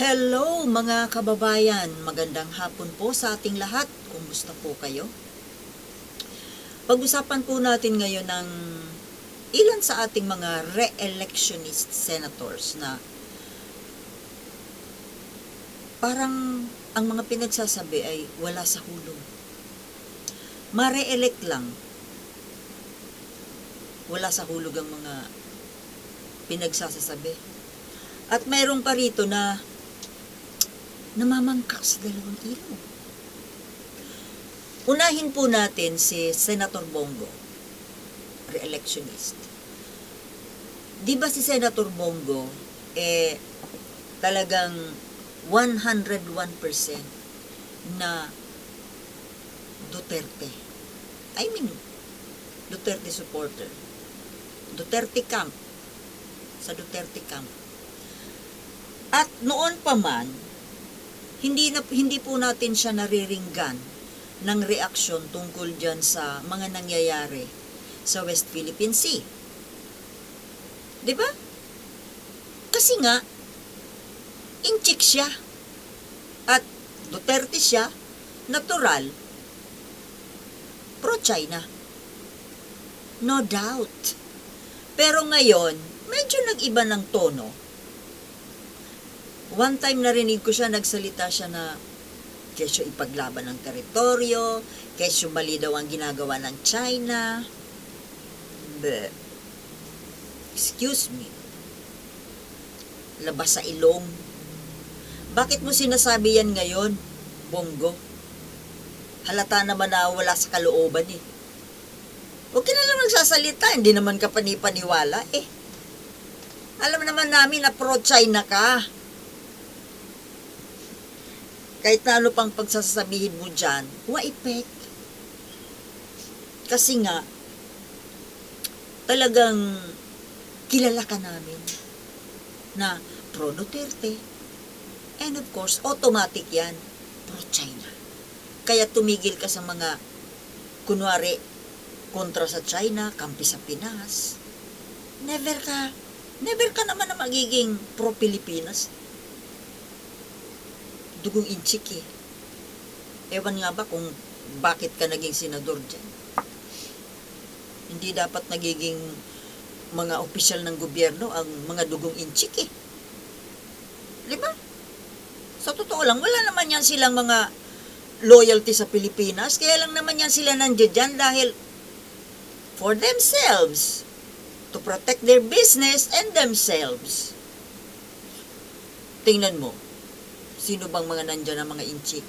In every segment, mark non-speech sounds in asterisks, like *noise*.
Hello mga kababayan, magandang hapon po sa ating lahat. Kumusta po kayo? Pag-usapan po natin ngayon ng ilan sa ating mga re-electionist senators na parang ang mga pinagsasabi ay wala sa hulog. Ma-re-elect lang. Wala sa hulog ang mga pinagsasasabi. At mayroon pa rito na namamangka sa dalawang ilaw. Unahin po natin si Senator Bongo, re-electionist. Di ba si Senator Bongo, eh, talagang 101% na Duterte. I mean, Duterte supporter. Duterte camp. Sa Duterte camp. At noon pa man, hindi na hindi po natin siya nariringgan ng reaksyon tungkol diyan sa mga nangyayari sa West Philippine Sea. 'Di ba? Kasi nga inchik siya. At Duterte siya, natural pro-China. No doubt. Pero ngayon, medyo nag-iba ng tono One time narinig ko siya, nagsalita siya na kesyo ipaglaban ng teritoryo, kesyo mali daw ang ginagawa ng China. But, excuse me, labas sa ilong. Bakit mo sinasabi yan ngayon, Bongo? Halata naman na wala sa kalooban eh. Huwag ka na lang nagsasalita, hindi naman ka panipaniwala eh. Alam naman namin na pro-China ka kahit ano pang pagsasabihin mo dyan, wa epek. Kasi nga, talagang kilala ka namin na pro Duterte. And of course, automatic yan, pro China. Kaya tumigil ka sa mga, kunwari, kontra sa China, kampi sa Pinas. Never ka, never ka naman na magiging pro Pilipinas dugong inchik eh. Ewan nga ba kung bakit ka naging senador dyan. Hindi dapat nagiging mga opisyal ng gobyerno ang mga dugong inchik eh. Di ba? Sa totoo lang, wala naman yan silang mga loyalty sa Pilipinas. Kaya lang naman yan sila nandiyan dyan dahil for themselves. To protect their business and themselves. Tingnan mo, sino bang mga nandyan na mga inchik?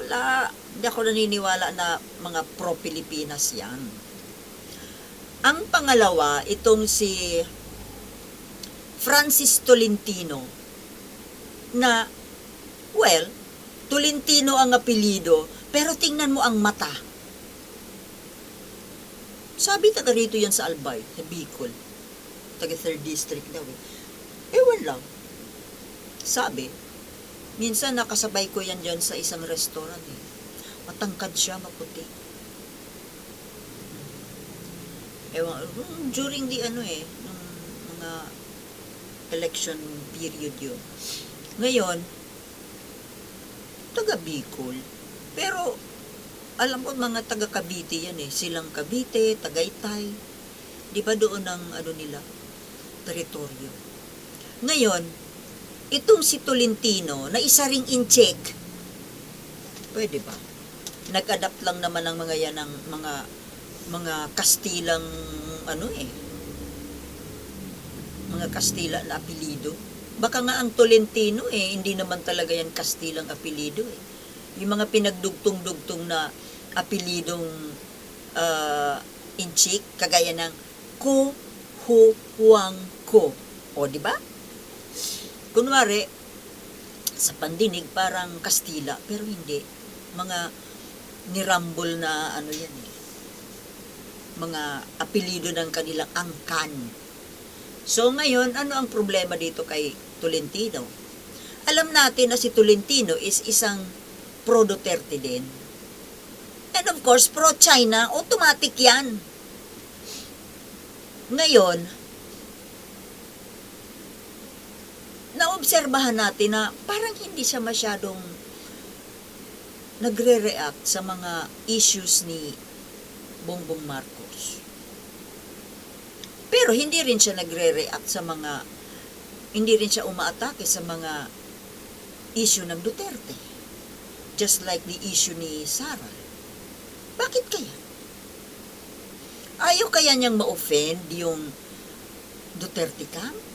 Wala, hindi ako naniniwala na mga pro-Pilipinas yan. Ang pangalawa, itong si Francis Tolentino, na, well, Tolentino ang apelido, pero tingnan mo ang mata. Sabi taga rito yan sa Albay, sa Bicol. Taga 3rd District daw eh. Ewan lang sabi, minsan nakasabay ko yan dyan sa isang restaurant eh. Matangkad siya, maputi. Ewan, during the ano eh, nung mga election period yun. Ngayon, taga Bicol. Pero, alam ko mga taga Cavite yan eh. Silang Cavite, Tagaytay. Di ba doon ang ano nila? Teritoryo. Ngayon, itong si Tolentino na isa ring in-check, pwede ba? Nag-adapt lang naman ang mga yan ng mga mga Kastilang ano eh mga Kastila na apelido. Baka nga ang Tolentino eh, hindi naman talaga yan Kastilang apelido eh. Yung mga pinagdugtong-dugtong na apelidong uh, inchik, kagaya ng Ko, Hu, Huang, Ko. O, di ba? Kunwari, sa pandinig parang Kastila, pero hindi. Mga nirambol na ano yan eh. Mga apelido ng kanilang angkan. So ngayon, ano ang problema dito kay Tolentino? Alam natin na si Tolentino is isang pro-Duterte din. And of course, pro-China, automatic yan. Ngayon, naobserbahan natin na parang hindi siya masyadong nagre-react sa mga issues ni Bongbong Marcos. Pero hindi rin siya nagre-react sa mga, hindi rin siya umaatake sa mga issue ng Duterte. Just like the issue ni Sara. Bakit kaya? Ayaw kaya niyang ma-offend yung Duterte camp?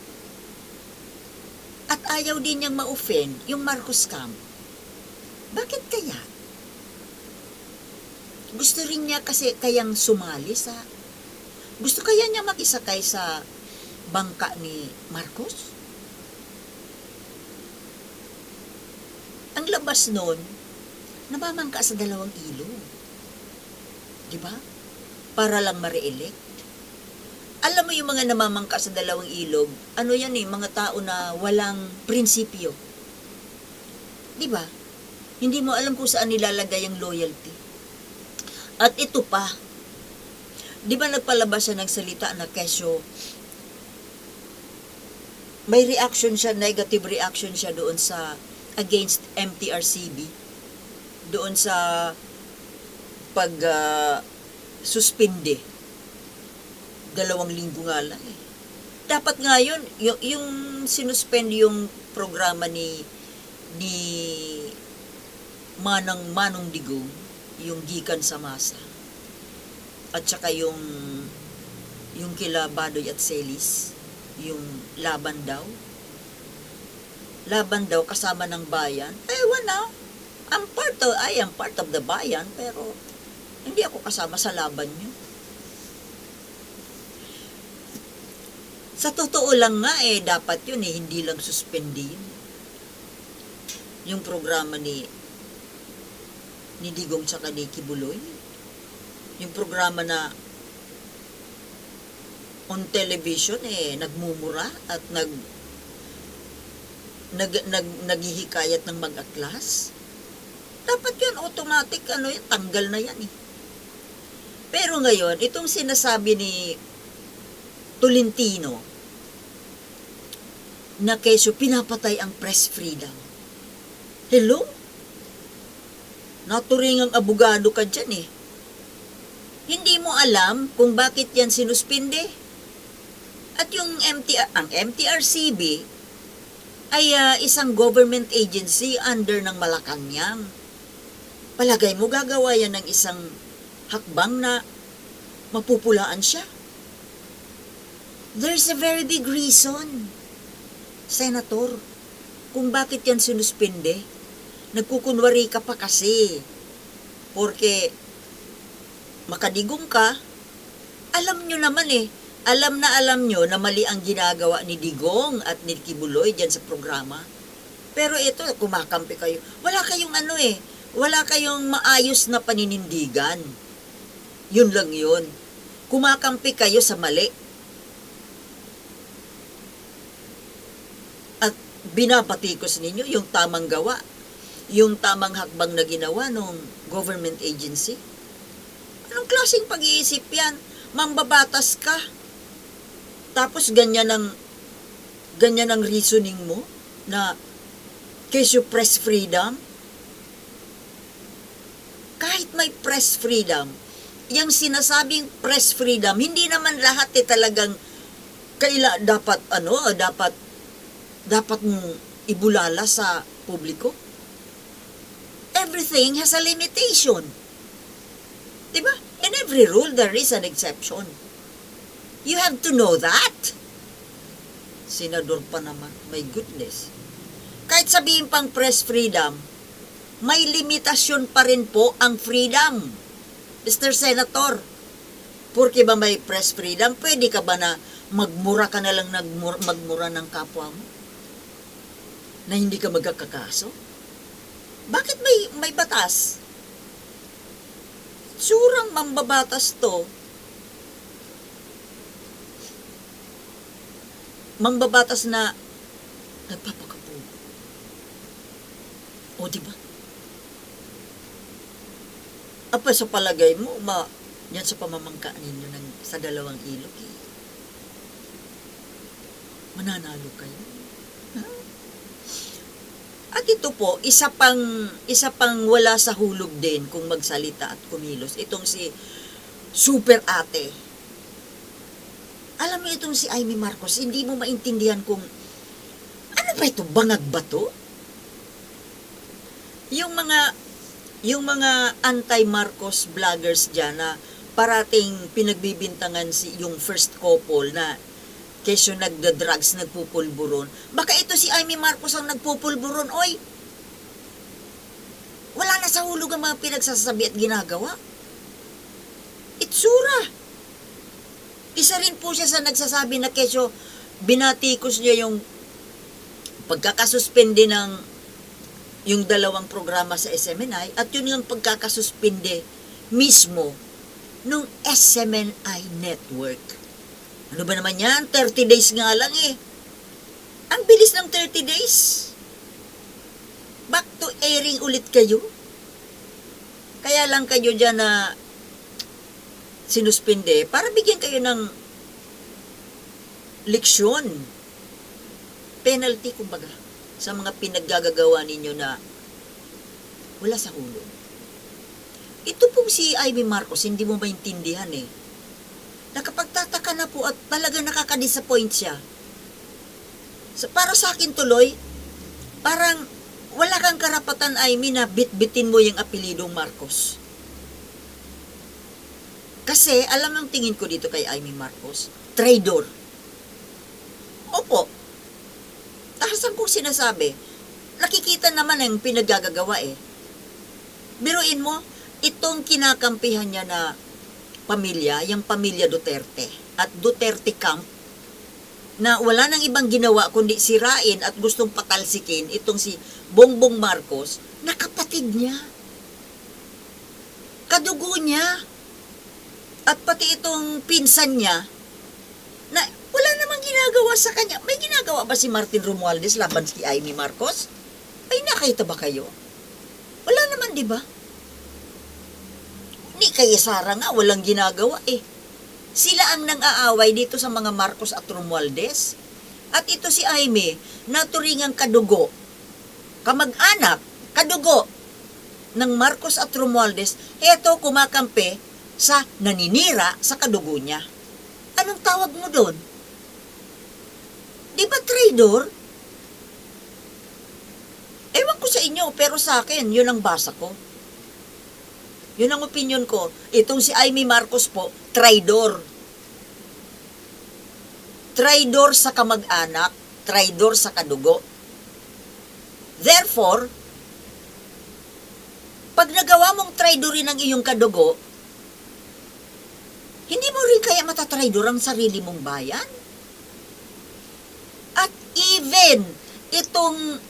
At ayaw din niyang ma-offend yung Marcos camp. Bakit kaya? Gusto rin niya kasi kayang sumali sa... Gusto kaya niya makisakay sa bangka ni Marcos? Ang labas nun, namamangka sa dalawang ilog. Di ba? Para lang ma-re-elect. Alam mo yung mga namamangka sa dalawang ilog, ano yan eh, mga tao na walang prinsipyo. Di ba? Hindi mo alam kung saan nilalagay ang loyalty. At ito pa, di ba nagpalabas siya ng salita na kesyo, may reaction siya, negative reaction siya doon sa against MTRCB. Doon sa pag ah, suspinde. Dalawang linggo nga lang eh. Dapat nga yun, yung, yung sinuspend yung programa ni ni Manang Manong Digong, yung gikan sa masa. At saka yung yung kila Badoy at Celis, yung laban daw. Laban daw kasama ng bayan. Ewan na. I'm part of, I am part of the bayan, pero hindi ako kasama sa laban nyo. Sa totoo lang nga eh, dapat yun eh, hindi lang suspendi yun. Yung programa ni ni Digong tsaka ni Kibuloy. Yung programa na on television eh nagmumura at nag nag, nag naghihikayat ng mag-aklas. Dapat yun automatic ano yun, tanggal na yan eh. Pero ngayon, itong sinasabi ni Tolentino na kesyo pinapatay ang press freedom. Hello? Naturing ang abogado ka dyan eh. Hindi mo alam kung bakit yan sinuspinde. At yung MTR, ang MTRCB ay ah, isang government agency under ng Malacanang. Palagay mo gagawa yan ng isang hakbang na mapupulaan siya. There's a very big reason, Senator, kung bakit yan sinuspinde. Nagkukunwari ka pa kasi. Porque makadigong ka, alam nyo naman eh, alam na alam nyo na mali ang ginagawa ni Digong at ni Kibuloy dyan sa programa. Pero ito, kumakampi kayo. Wala kayong ano eh, wala kayong maayos na paninindigan. Yun lang yun. Kumakampi kayo sa mali. At binapatikos ninyo yung tamang gawa. Yung tamang hakbang na ginawa ng government agency. Anong klaseng pag-iisip yan? Mambabatas ka. Tapos ganyan ang ganyan ang reasoning mo na kesyo press freedom. Kahit may press freedom, yung sinasabing press freedom, hindi naman lahat eh talagang kaila dapat ano, dapat dapat mong ibulala sa publiko. Everything has a limitation. Diba? In every rule, there is an exception. You have to know that. Senador pa naman. My goodness. Kahit sabihin pang press freedom, may limitasyon pa rin po ang freedom. Mr. Senator, Porque ba may press freedom, pwede ka ba na magmura ka na lang nagmura, magmura ng kapwa mo? Na hindi ka magkakakaso? Bakit may, may batas? Surang mambabatas to. Mambabatas na nagpapakapo. O, di ba? Apa sa palagay mo, ma, yan sa pamamangka ninyo ng, sa dalawang ilog eh. Mananalo kayo. At ito po, isa pang, isa pang wala sa hulog din kung magsalita at kumilos. Itong si Super Ate. Alam mo itong si Amy Marcos, hindi mo maintindihan kung ano ba ito, bangag ba to? Yung mga yung mga anti-Marcos vloggers dyan na parating pinagbibintangan si yung first couple na kesyo nagda-drugs, nagpupulburon. Baka ito si Amy Marcos ang nagpupulburon, oy. Wala na sa hulog ang mga pinagsasabi at ginagawa. Itsura. Isa rin po siya sa nagsasabi na kesyo binatikos niya yung pagkakasuspende ng yung dalawang programa sa SMNI at yun yung pagkakasuspende mismo nung SMNI network. Ano ba naman yan? 30 days nga lang eh. Ang bilis ng 30 days. Back to airing ulit kayo. Kaya lang kayo dyan na sinuspinde para bigyan kayo ng leksyon. Penalty, kumbaga, sa mga pinaggagawa ninyo na wala sa ulo. Ito pong si Ivy Marcos, hindi mo maintindihan eh. Na po at talaga nakaka-disappoint siya. So, para sa akin tuloy, parang wala kang karapatan, Amy, na bit-bitin mo yung apelidong Marcos. Kasi, alam ang tingin ko dito kay Amy Marcos, traitor. Opo. Tahasan kong sinasabi, nakikita naman ang pinaggagawa eh. Biruin mo, itong kinakampihan niya na pamilya, yung pamilya Duterte at Duterte Camp, na wala nang ibang ginawa kundi sirain at gustong patalsikin itong si Bongbong Marcos na kapatid niya. Kadugo niya. At pati itong pinsan niya na wala namang ginagawa sa kanya. May ginagawa ba si Martin Romualdez laban si Amy Marcos? Ay, nakita ba kayo? Wala naman, di ba? Ni kay Sara nga, walang ginagawa eh. Sila ang nang-aaway dito sa mga Marcos at Romualdez. At ito si Aime, naturingang kadugo, kamag-anak, kadugo ng Marcos at Romualdez, eto kumakampi sa naninira sa kadugo niya. Anong tawag mo doon? Di ba traitor? Ewan ko sa inyo, pero sa akin, yun ang basa ko. Yun ang opinion ko. Itong si Amy Marcos po, traidor. Traidor sa kamag-anak, traidor sa kadugo. Therefore, pag nagawa mong traidorin ang iyong kadugo, hindi mo rin kaya matatraidor ang sarili mong bayan? At even itong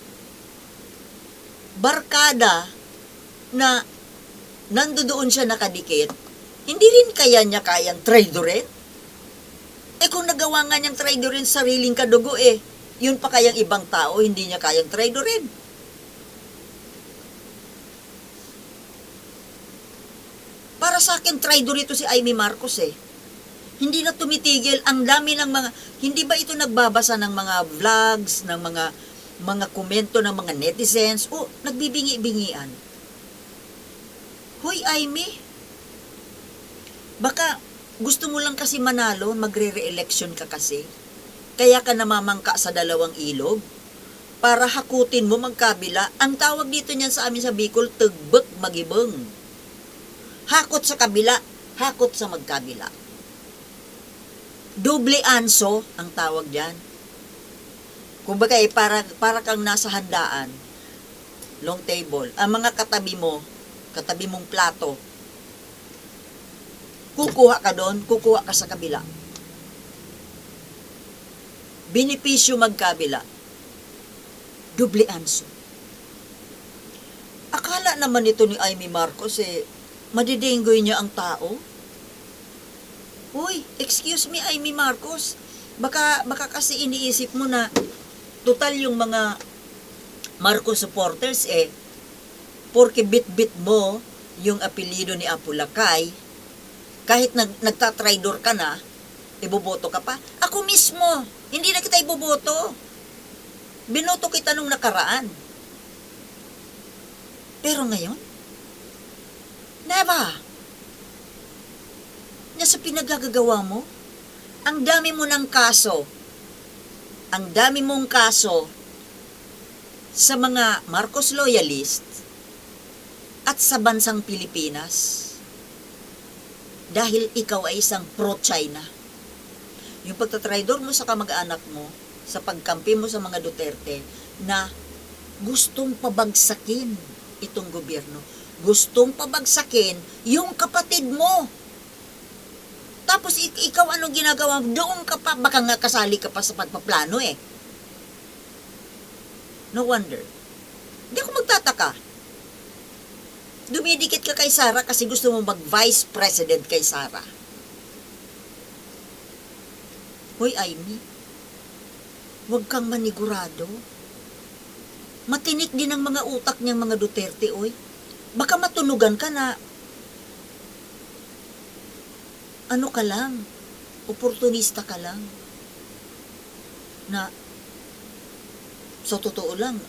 barkada na nandoon siya nakadikit, hindi rin kaya niya kayang traidorin? Eh kung nagawa nga niyang traidorin sariling kadugo eh, yun pa kayang ibang tao, hindi niya kayang traidorin. Para sa akin, traitor ito si Amy Marcos eh. Hindi na tumitigil. Ang dami ng mga, hindi ba ito nagbabasa ng mga vlogs, ng mga mga komento ng mga netizens, o nagbibingi-bingian. Hoy, Amy, baka gusto mo lang kasi manalo, magre-re-election ka kasi. Kaya ka namamangka sa dalawang ilog para hakutin mo magkabila. Ang tawag dito niyan sa amin sa Bicol, tugbek magibeng. Hakot sa kabila, hakot sa magkabila. Doble anso ang tawag diyan. Kumbaga eh, para, para kang nasa handaan, long table, ang mga katabi mo, katabi mong plato, kukuha ka doon, kukuha ka sa kabila. Binipisyo magkabila. Doble anso. Akala naman ito ni Amy Marcos eh, madidenggoy niya ang tao? Uy, excuse me, Amy Marcos. Baka, baka kasi iniisip mo na total yung mga Marcos supporters eh, porke bit-bit mo yung apelido ni Apulakay, kahit nag, nagtatraidor ka na, iboboto ka pa. Ako mismo, hindi na kita iboboto. Binoto kita nung nakaraan. Pero ngayon, never. Na sa pinagagagawa mo, ang dami mo ng kaso, ang dami mong kaso sa mga Marcos loyalist at sa bansang Pilipinas dahil ikaw ay isang pro-China. Yung pagtatraidor mo sa kamag-anak mo, sa pagkampi mo sa mga Duterte, na gustong pabagsakin itong gobyerno. Gustong pabagsakin yung kapatid mo. Tapos ik- ikaw anong ginagawa? Doon ka pa, baka nga kasali ka pa sa pagpaplano eh. No wonder. Hindi ako magtataka. Dumidikit ka kay Sara kasi gusto mo mag-vice president kay Sara. Hoy, Amy. Huwag kang manigurado. Matinik din ang mga utak niyang mga Duterte, oy. Baka matunugan ka na ano ka lang, oportunista ka lang. Na sa totoo lang,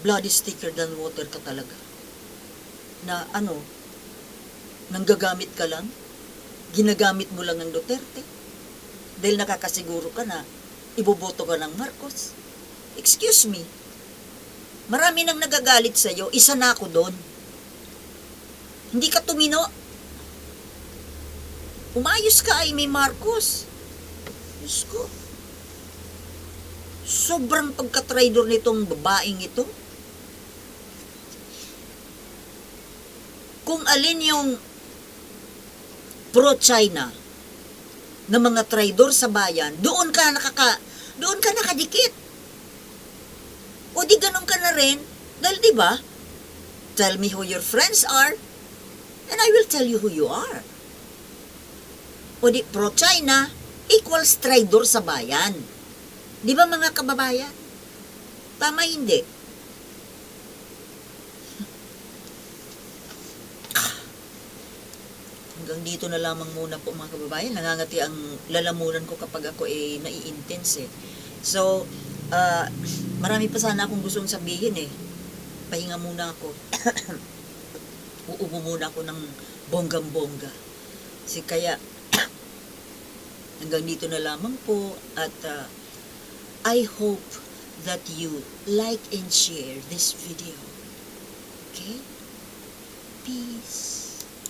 blood is thicker than water ka talaga. Na ano, nanggagamit ka lang, ginagamit mo lang ng Duterte. Dahil nakakasiguro ka na, iboboto ka ng Marcos. Excuse me, marami nang nagagalit sa'yo, isa na ako doon. Hindi ka tumino. Umayos ka ay may Marcos. Diyos ko. Sobrang pagka-traidor nitong babaeng ito. Kung alin yung pro-China na mga traidor sa bayan, doon ka nakaka doon ka nakadikit. O di ganun ka na rin, dahil di ba? Tell me who your friends are, and I will tell you who you are. O di pro-China equals traidor sa bayan. Di ba mga kababayan? Tama hindi. Hanggang dito na lamang muna po mga kababayan. Nangangati ang lalamunan ko kapag ako ay nai-intense eh. So, ah, marami pa sana akong gustong sabihin eh. Pahinga muna ako. *coughs* Uubo muna ako ng bonggang-bongga. Kasi kaya, *coughs* hanggang dito na lamang po at ah, I hope that you like and share this video. Okay? Peace.